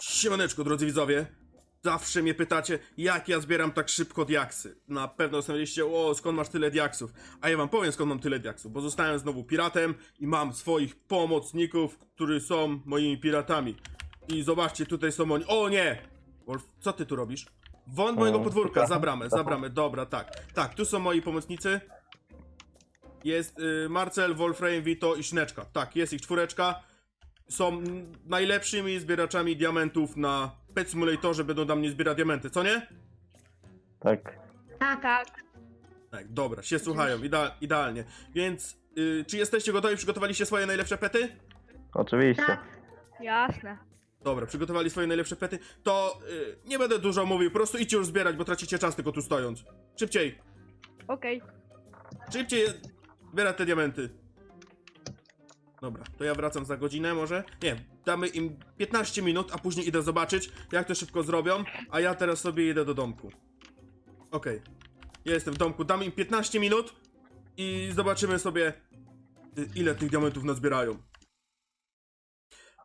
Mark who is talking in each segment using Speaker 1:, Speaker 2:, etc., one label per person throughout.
Speaker 1: Siemaneczko, drodzy widzowie. Zawsze mnie pytacie, jak ja zbieram tak szybko diaksy. Na pewno zastanawialiście, o, skąd masz tyle diaksów. A ja wam powiem, skąd mam tyle diaksów. Bo zostałem znowu piratem i mam swoich pomocników, którzy są moimi piratami. I zobaczcie, tutaj są oni. O nie! Wolf, co ty tu robisz? Wąt mojego podwórka,
Speaker 2: szukam.
Speaker 1: za bramę, za bramę, dobra, tak. Tak, tu są moi pomocnicy. Jest y, Marcel, Wolfram, Vito i Szneczka. Tak, jest ich czwóreczka. Są najlepszymi zbieraczami diamentów na Pet Simulatorze, będą dla mnie zbierać diamenty, co nie?
Speaker 2: Tak.
Speaker 3: Tak, tak.
Speaker 1: Tak, dobra, się słuchają, idea idealnie. Więc, y, czy jesteście gotowi? Przygotowaliście swoje najlepsze pety?
Speaker 2: Oczywiście.
Speaker 3: Tak.
Speaker 4: Jasne.
Speaker 1: Dobra, przygotowali swoje najlepsze pety. To y, nie będę dużo mówił, po prostu idźcie już zbierać, bo tracicie czas tylko tu stojąc. Szybciej,
Speaker 4: Okej.
Speaker 1: szybciej zbierać te diamenty. Dobra, to ja wracam za godzinę może? Nie, damy im 15 minut, a później idę zobaczyć, jak to szybko zrobią, a ja teraz sobie idę do domku. Okej, ja jestem w domku, dam im 15 minut i zobaczymy sobie, y, ile tych diamentów nazbierają.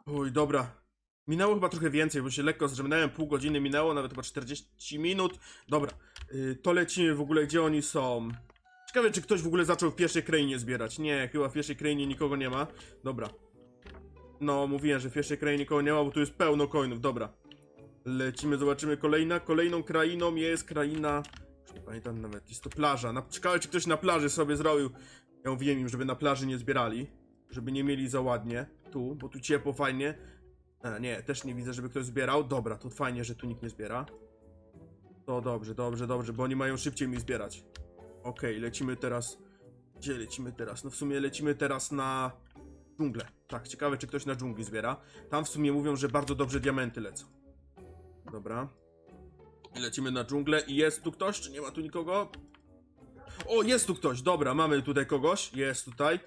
Speaker 1: Oj, dobra. Minęło chyba trochę więcej, bo się lekko zrzemnąłem, pół godziny minęło, nawet chyba 40 minut. Dobra, y, to lecimy w ogóle, gdzie oni są. Ciekawe, czy ktoś w ogóle zaczął w pierwszej krainie zbierać. Nie, chyba w pierwszej krainie nikogo nie ma. Dobra. No, mówiłem, że w pierwszej krainie nikogo nie ma, bo tu jest pełno coinów, dobra. Lecimy, zobaczymy kolejna. Kolejną krainą jest kraina... Już nie pamiętam nawet, jest to plaża. Na... Ciekawe, czy ktoś na plaży sobie zrobił... Ja mówiłem im, żeby na plaży nie zbierali. Żeby nie mieli za ładnie. Tu, bo tu ciepło, fajnie. A, nie, też nie widzę, żeby ktoś zbierał. Dobra, to fajnie, że tu nikt nie zbiera. To dobrze, dobrze, dobrze, bo oni mają szybciej mi zbierać. Okej, lecimy teraz. Gdzie lecimy teraz? No w sumie lecimy teraz na dżunglę. Tak, ciekawe, czy ktoś na dżungli zbiera. Tam w sumie mówią, że bardzo dobrze diamenty lecą. Dobra. I lecimy na dżunglę. I jest tu ktoś, czy nie ma tu nikogo? O, jest tu ktoś. Dobra, mamy tutaj kogoś. Jest tutaj.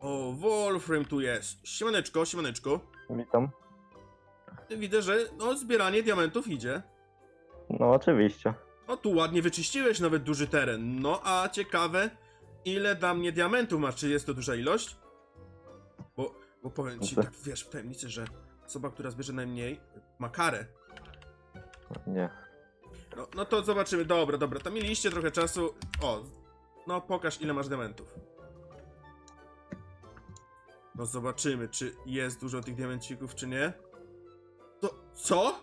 Speaker 1: O, Wolfram tu jest. Siemaneczko, siemaneczko.
Speaker 2: Witam.
Speaker 1: Widzę, że no, zbieranie diamentów idzie.
Speaker 2: No oczywiście.
Speaker 1: O, tu ładnie wyczyściłeś nawet duży teren. No, a ciekawe, ile dla mnie diamentów masz? Czy jest to duża ilość? Bo, bo powiem ci tak, wiesz, w tajemnicy, że osoba, która zbierze najmniej, ma karę.
Speaker 2: Nie.
Speaker 1: No, no to zobaczymy. Dobra, dobra, to mieliście trochę czasu. O, no pokaż, ile masz diamentów. No zobaczymy, czy jest dużo tych diamencików, czy nie. To, co?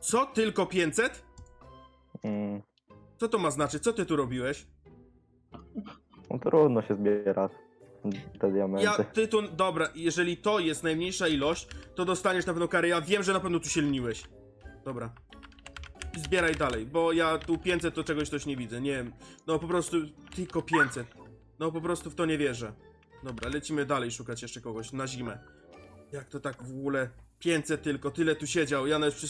Speaker 1: Co? Tylko 500?
Speaker 2: Mm,
Speaker 1: Co to ma znaczyć? Co ty tu robiłeś?
Speaker 2: no trudno się zbiera te diamenty.
Speaker 1: Ja, ty tu, dobra, jeżeli to jest najmniejsza ilość, to dostaniesz na pewno karę. Ja wiem, że na pewno tu się lniłeś. Dobra. Zbieraj dalej, bo ja tu 500 to czegoś też nie widzę, nie wiem. No po prostu tylko 500. No po prostu w to nie wierzę. Dobra, lecimy dalej szukać jeszcze kogoś na zimę. Jak to tak w ogóle 500 tylko, tyle tu siedział, ja nawet przy...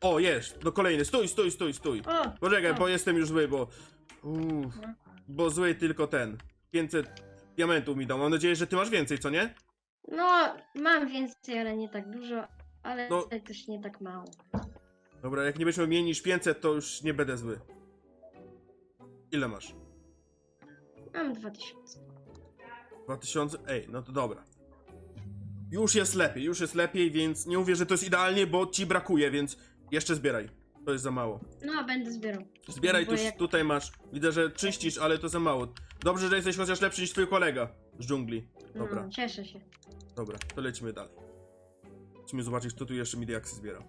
Speaker 1: O, jest, no kolejny, stój, stój, stój, stój.
Speaker 3: O,
Speaker 1: Poczekaj,
Speaker 3: o.
Speaker 1: bo jestem już zły, bo... Uff, bo zły tylko ten. 500 diamentów mi dał. Mam nadzieję, że ty masz więcej, co nie?
Speaker 3: No, mam więcej, ale nie tak dużo, ale
Speaker 1: No.
Speaker 3: też nie tak mało.
Speaker 1: Dobra, jak nie będziesz miał mniej niż 500, to już nie będę zły. Ile masz?
Speaker 3: Mam 2000.
Speaker 1: 2000? Ej, no to dobra. Już jest lepiej, już jest lepiej, więc nie mówię, że to jest idealnie, bo ci brakuje, więc jeszcze zbieraj. To jest za mało.
Speaker 3: No, będę zbierał.
Speaker 1: Zbieraj,
Speaker 3: Bo
Speaker 1: tuż,
Speaker 3: jak-
Speaker 1: tutaj masz. Widzę, że czyścisz, ale to za mało. Dobrze, że jesteś chociaż lepszy niż twój kolega z dżungli. Dobra.
Speaker 3: No, cieszę się.
Speaker 1: Dobra, to lecimy dalej. Musimy zobaczyć, kto tu jeszcze mi diaksy zbiera.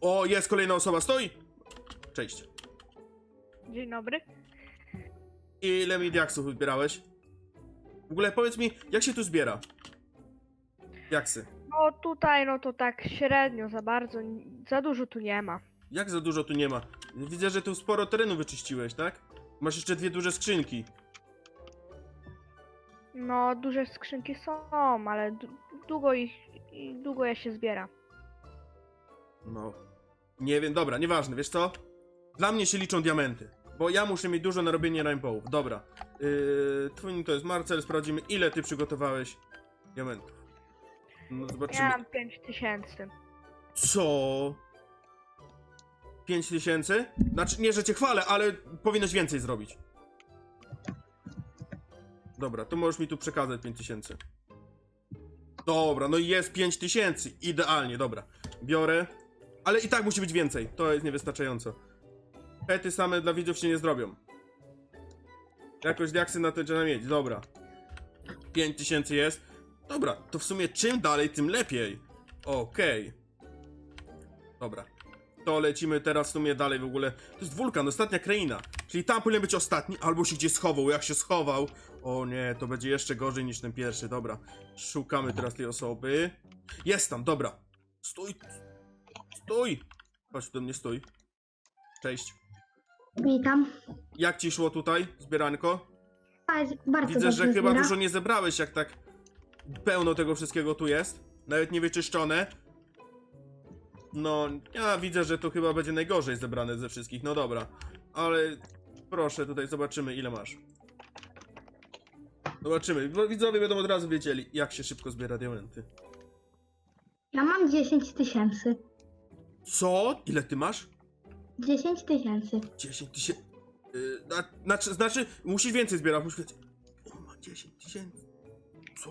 Speaker 1: O, jest kolejna osoba, stoi! Cześć.
Speaker 4: Dzień dobry.
Speaker 1: Ile mi diaksów zbierałeś? W ogóle powiedz mi, jak się tu zbiera? Diaksy.
Speaker 4: No tutaj, no to tak średnio, za bardzo, za dużo tu nie ma.
Speaker 1: Jak za dużo tu nie ma? Widzę, że tu sporo terenu wyczyściłeś, tak? Masz jeszcze dwie duże skrzynki.
Speaker 4: No, duże skrzynki są, ale d- długo ich, i długo je się zbiera.
Speaker 1: No. Nie wiem, dobra, nieważne, wiesz co? Dla mnie się liczą diamenty. Bo ja muszę mieć dużo na robienie rainbowów. Dobra. Yy, twój to jest Marcel, sprawdzimy ile ty przygotowałeś diamentów. No zobaczymy.
Speaker 4: Ja mam 5000.
Speaker 1: Co? 5 tysięcy? Znaczy, nie, że cię chwalę, ale powinieneś więcej zrobić. Dobra, to możesz mi tu przekazać 5 tysięcy. Dobra, no i jest 5000. Idealnie, dobra. Biorę. Ale i tak musi być więcej. To jest niewystarczająco. Pety same dla widzów się nie zrobią. Jakoś diaksy na to trzeba mieć. Dobra. 5000 jest. Dobra, to w sumie czym dalej, tym lepiej. Okej. Dobra. To lecimy teraz w sumie dalej w ogóle. To jest wulkan, ostatnia kraina. Czyli tam powinien być ostatni, albo się gdzieś schował. Jak się schował. O nie, to będzie jeszcze gorzej niż ten pierwszy. Dobra. Szukamy teraz tej osoby. Jest tam, dobra. Stój. Stój. Chodź do mnie, stój. Cześć.
Speaker 3: Witam.
Speaker 1: Jak ci szło tutaj, zbieranko?
Speaker 3: Jest bardzo
Speaker 1: Widzę,
Speaker 3: dobrze
Speaker 1: że chyba
Speaker 3: zbiera.
Speaker 1: dużo nie zebrałeś, jak tak pełno tego wszystkiego tu jest. Nawet nie wyczyszczone. No, ja widzę, że to chyba będzie najgorzej zebrane ze wszystkich. No dobra, ale proszę, tutaj zobaczymy, ile masz. Zobaczymy. Bo Widzowie będą od razu wiedzieli, jak się szybko zbiera diamenty.
Speaker 3: Ja mam 10 tysięcy.
Speaker 1: Co? Ile ty masz?
Speaker 3: 10 tysięcy.
Speaker 1: 10 tysięcy. Na- znaczy, znaczy, musisz więcej zbierać, musisz więcej. On ma 10 tysięcy. Co?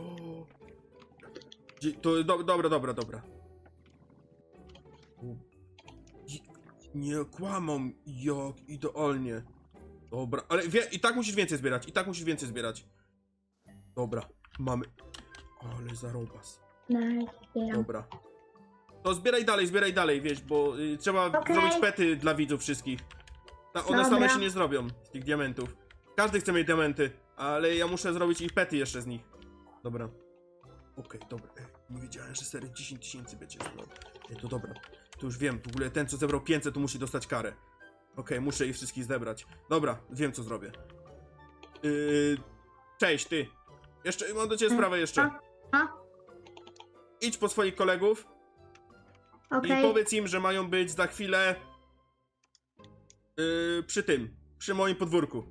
Speaker 1: To do, dobra, dobra, dobra. Nie kłamą, jak idealnie. Dobra, ale wie, i tak musisz więcej zbierać, i tak musisz więcej zbierać. Dobra, mamy. Ale zarobas.
Speaker 3: No, zbieram.
Speaker 1: Dobra. To zbieraj dalej, zbieraj dalej, wiesz, bo y, trzeba
Speaker 3: Okej.
Speaker 1: zrobić pety dla widzów wszystkich. Ta, one
Speaker 3: Dobra.
Speaker 1: same się nie zrobią z tych diamentów. Każdy chce mieć diamenty, ale ja muszę zrobić ich pety jeszcze z nich. Dobra. Okej, dobra. Ej, nie wiedziałem, że serio 10 tysięcy będzie zbrał. Ej, to dobra. To już wiem, w ogóle ten, co zebrał 500, to musi dostać karę. Okej, muszę ich wszystkich zebrać. Dobra, wiem, co zrobię. Yy, cześć, ty. Jeszcze, mam do ciebie sprawę jeszcze.
Speaker 3: A?
Speaker 1: Idź po swoich kolegów
Speaker 3: Okej.
Speaker 1: i powiedz im, że mają być za chwilę yy, przy tym, przy moim podwórku.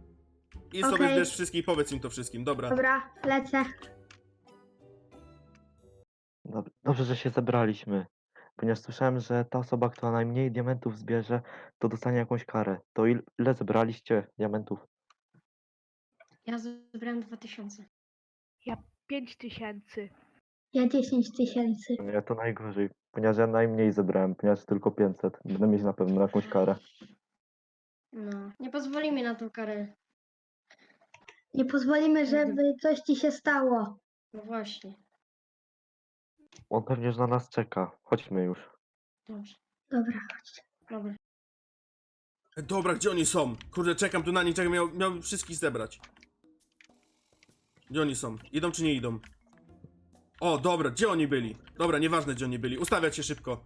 Speaker 1: I sobie
Speaker 3: Okej.
Speaker 1: zbierz wszystkich, powiedz im to wszystkim, dobra.
Speaker 3: Dobra, lecę.
Speaker 2: Dob- Dobrze, że się zebraliśmy. Ponieważ słyszałem, że ta osoba, która najmniej diamentów zbierze, to dostanie jakąś karę. To il- ile zebraliście diamentów?
Speaker 3: Ja zebrałem 2000.
Speaker 4: Pięć tysięcy.
Speaker 3: Ja 10 tysięcy.
Speaker 2: Ja to najgorzej, ponieważ ja najmniej zebrałem, ponieważ tylko 500. Będę mieć na pewno jakąś karę.
Speaker 3: No, nie pozwolimy na tą karę. Nie pozwolimy, żeby coś ci się stało. No właśnie.
Speaker 2: On pewnie już na nas czeka. Chodźmy już.
Speaker 3: Dobrze. Dobra, chodź. Dobra.
Speaker 1: Dobra, gdzie oni są? Kurde, czekam tu na nich, czekam, miał, miał wszystkich zebrać. Gdzie oni są? Idą czy nie idą? O, dobra, gdzie oni byli? Dobra, nieważne gdzie oni byli, ustawiać się szybko.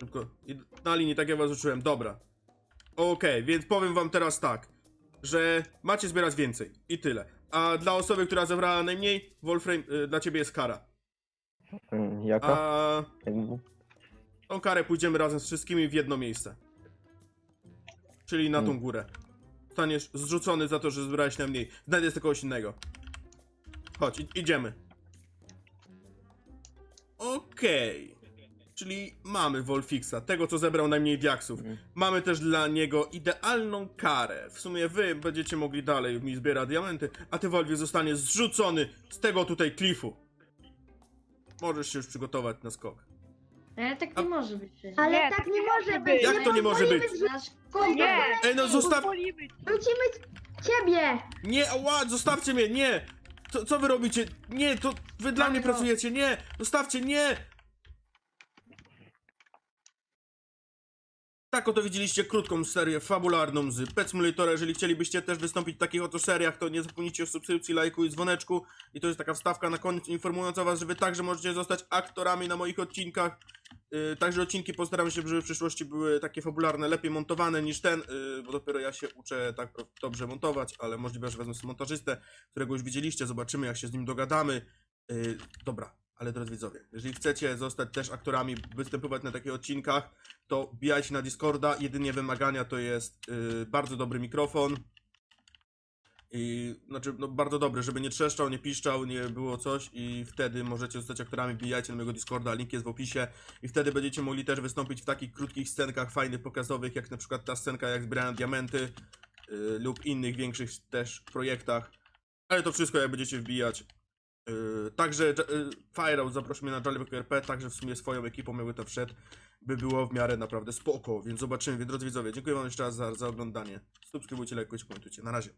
Speaker 1: Szybko, I- na linii, tak jak was uczyłem, dobra. Okej, więc powiem wam teraz tak, że macie zbierać więcej i tyle. A dla osoby, która zebrała najmniej, Wolframe, y, dla ciebie jest kara.
Speaker 2: Mm, Jaka?
Speaker 1: A tą karę pójdziemy razem z wszystkimi w jedno miejsce. Czyli na tą
Speaker 2: Hmm.
Speaker 1: górę. Staniesz zrzucony za to, że zbrałeś najmniej. Znajdę sobie kogoś innego. Chodź, idziemy. Okej. Czyli mamy Wolfixa, tego co zebrał najmniej diaksów.
Speaker 2: Mm.
Speaker 1: Mamy też dla niego idealną karę. W sumie wy będziecie mogli dalej mi zbierać diamenty, a ty Wolfie zostanie zrzucony z tego tutaj klifu. Możesz się już przygotować na skok.
Speaker 3: Ale tak
Speaker 1: A-
Speaker 3: nie może być przecież.
Speaker 4: Ale Nie,
Speaker 3: tak
Speaker 4: tak
Speaker 3: nie
Speaker 4: nie
Speaker 3: może
Speaker 4: może
Speaker 3: być.
Speaker 4: być.
Speaker 1: Jak to nie może być?
Speaker 3: Nasz...
Speaker 4: Nie!
Speaker 1: Ej, no zostaw...
Speaker 4: Pozwolimy.
Speaker 3: Wrócimy ciebie!
Speaker 1: Nie, ała, zostawcie mnie, nie! Co, co wy robicie? Nie, to wy dla mnie pracujecie, nie! Zostawcie, nie! Tak oto widzieliście krótką serię fabularną z Pet. Jeżeli chcielibyście też wystąpić w takich oto seriach, to nie zapomnijcie o subskrypcji, lajku i dzwoneczku. I to jest taka wstawka na koniec informująca was, że wy także możecie zostać aktorami na moich odcinkach. Yy, także odcinki postaram się, żeby w przyszłości były takie fabularne, lepiej montowane niż ten, yy, bo dopiero ja się uczę tak dobrze montować, ale możliwe, że wezmę sobie montażystę, którego już widzieliście, zobaczymy jak się z nim dogadamy. Yy, dobra, ale drodzy widzowie, jeżeli chcecie zostać też aktorami, występować na takich odcinkach, to bijajcie na Discorda. Jedynie wymagania to jest yy, bardzo dobry mikrofon. I znaczy, no bardzo dobry, żeby nie trzeszczał, nie piszczał, nie było coś i wtedy możecie zostać aktorami, bijajcie na mojego Discorda, link jest w opisie i wtedy będziecie mogli też wystąpić w takich krótkich scenkach fajnych, pokazowych, jak na przykład ta scenka jak zbierałem diamenty yy, lub innych większych też projektach. Ale to wszystko jak będziecie wbijać. Yy, także yy, Fireout zaprośmy na Jolly RP, także w sumie swoją ekipą jakby to wszedł, by było w miarę naprawdę spoko, więc zobaczymy. Więc drodzy widzowie, dziękuję wam jeszcze raz za, za oglądanie. Subskrybujcie, lajkujcie, komentujcie. Na razie.